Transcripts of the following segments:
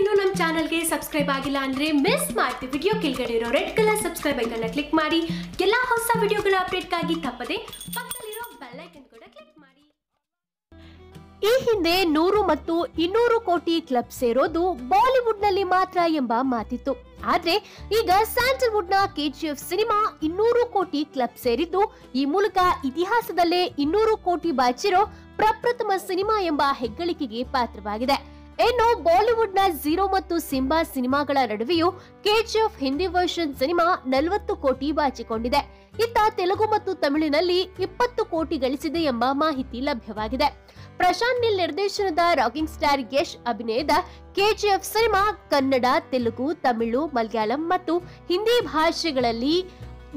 ಇನ್ನೂ ನಮ್ಮ ಚಾನಲ್ಗೆ ಸಬ್ಸ್ಕ್ರೈಬ್ ಆಗಿಲ್ಲ ಅಂದ್ರೆ ಮಿಸ್ ಮಾಡ್ತಿ ವಿಡಿಯೋ ಕೆಳಗಡೆ ಇರೋ ರೆಡ್ ಕಲರ್ ಸಬ್ಸ್ಕ್ರೈಬ್ ಐಕನ್ನ ಕ್ಲಿಕ್ ಮಾಡಿ. ಎಲ್ಲ ಹೊಸ ವಿಡಿಯೋಗಳ ಅಪ್ಡೇಟ್ಗಾಗಿ ತಪ್ಪದೆ ಪಕ್ಕದಲ್ಲಿರೋ ಐಕನ್ ಕೂಡ ಕ್ಲಿಕ್ ಮಾಡಿ. ಈ ಹಿಂದೆ ನೂರು ಮತ್ತು ಇನ್ನೂರು ಕೋಟಿ ಕ್ಲಬ್ ಸೇರೋದು ಬಾಲಿವುಡ್ನಲ್ಲಿ ಮಾತ್ರ ಎಂಬ ಮಾತಿತ್ತು. ಆದ್ರೆ ಈಗ ಸ್ಯಾಂಡಲ್ವುಡ್ನ ಕೆಜಿಎಫ್ ಸಿನಿಮಾ ಇನ್ನೂರು ಕೋಟಿ ಕ್ಲಬ್ ಸೇರಿದ್ದು ಈ ಮೂಲಕ ಇತಿಹಾಸದಲ್ಲೇ ಇನ್ನೂರು ಕೋಟಿ ಬಾಚಿರೋ ಪ್ರಪ್ರಥಮ ಸಿನಿಮಾ ಎಂಬ ಹೆಗ್ಗಳಿಕೆಗೆ ಪಾತ್ರವಾಗಿದೆ. ಇನ್ನು ನ ಝೀರೋ ಮತ್ತು ಸಿಂಬಾ ಸಿನಿಮಾಗಳ ನಡುವೆಯೂ ಕೆಜಿಎಫ್ ಹಿಂದಿ ವರ್ಷನ್ ಸಿನಿಮಾ ನಲವತ್ತು ಕೋಟಿ ಬಾಚಿಕೊಂಡಿದೆ. ಇತ್ತ ತೆಲುಗು ಮತ್ತು ತಮಿಳಿನಲ್ಲಿ ಇಪ್ಪತ್ತು ಕೋಟಿ ಗಳಿಸಿದೆ ಎಂಬ ಮಾಹಿತಿ ಲಭ್ಯವಾಗಿದೆ. ಪ್ರಶಾಂತ್ ನಿಲ್ ನಿರ್ದೇಶನದ ರಾಕಿಂಗ್ ಸ್ಟಾರ್ ಯಶ್ ಅಭಿನಯದ ಕೆಜಿಎಫ್ ಸಿನಿಮಾ ಕನ್ನಡ, ತೆಲುಗು, ತಮಿಳು, ಮಲಯಾಳಂ ಮತ್ತು ಹಿಂದಿ ಭಾಷೆಗಳಲ್ಲಿ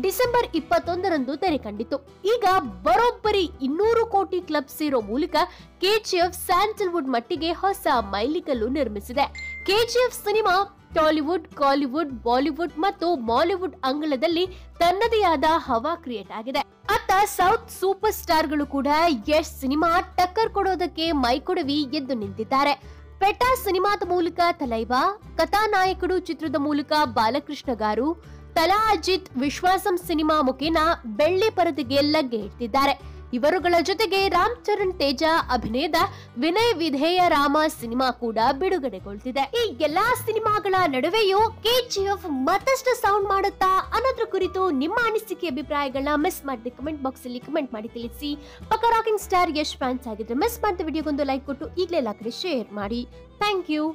ಡಿಸೆಂಬರ್ ಇಪ್ಪತ್ತೊಂದರಂದು ತೆರೆ ಕಂಡಿತು. ಈಗ ಬರೋಬ್ಬರಿ ಇನ್ನೂರು ಕೋಟಿ ಕ್ಲಬ್ ಸೇರೋ ಮೂಲಕ ಕೆಜಿಎಫ್ ಸ್ಯಾಂಡಲ್ವುಡ್ ಮಟ್ಟಿಗೆ ಹೊಸ ಮೈಲಿಗಲ್ಲು ನಿರ್ಮಿಸಿದೆ. KGF cinema Tollywood, Kollywood, Bollywood ಮತ್ತು ಮಾಲಿವುಡ್ ಅಂಗಳದಲ್ಲಿ ತನ್ನದೇ ಆದ ಹವಾ ಕ್ರಿಯೇಟ್ ಆಗಿದೆ. ಅತ್ತ ಸೌತ್ ಸೂಪರ್ ಸ್ಟಾರ್ಗಳು ಕೂಡ ಯಶ್ ಸಿನಿಮಾ ಟಕ್ಕರ್ ಕೊಡೋದಕ್ಕೆ ಮೈಕೊಡವಿ ಎದ್ದು ನಿಂತಿದ್ದಾರೆ. ಪೆಟಾ ಸಿನಿಮಾದ ಮೂಲಕ ತಲೈವಾ, ಕಥಾನಾಯಕರು ಚಿತ್ರದ ಮೂಲಕ ಬಾಲಕೃಷ್ಣ ಗಾರು ತಲಾ ಅಜಿತ್ ವಿಶ್ವಾಸಂ ಸಿನಿಮಾ ಮುಖೇನ ಬೆಳ್ಳಿ ಪರದೆಗೆ ಲಗ್ಗೆ ಇಡ್ತಿದ್ದಾರೆ ಇವರುಗಳ ಜೊತೆಗೆ ರಾಮ್ ಚರಣ್ ತೇಜ ಅಭಿನಯದ ವಿನಯ್ ವಿಧೇಯ ರಾಮ ಸಿನಿಮಾ ಕೂಡ ಬಿಡುಗಡೆಗೊಳ್ತಿದೆ. ಈ ಎಲ್ಲಾ ಸಿನಿಮಾಗಳ ನಡುವೆಯೂ ಕೆಜಿಎಫ್ ಮತ್ತಷ್ಟು ಸೌಂಡ್ ಮಾಡುತ್ತಾ ಅನ್ನೋದ್ರ ಕುರಿತು ನಿಮ್ಮ ಅನಿಸಿಕೆ, ಅಭಿಪ್ರಾಯಗಳನ್ನ ಮಿಸ್ ಮಾಡದೆ ಕಮೆಂಟ್ ಬಾಕ್ಸ್ ಅಲ್ಲಿ ಕಮೆಂಟ್ ಮಾಡಿ ತಿಳಿಸಿ. ಪಕ್ಕ ರಾಕಿಂಗ್ ಸ್ಟಾರ್ ಯಶ್ ಫ್ಯಾನ್ಸ್ ಆಗಿದ್ರೆ ಮಿಸ್ ಮಾಡಿದ ವಿಡಿಯೋಗೊಂದು ಲೈಕ್ ಕೊಟ್ಟು ಈಗಲೇ ಎಲ್ಲ ಶೇರ್ ಮಾಡಿ. Thank you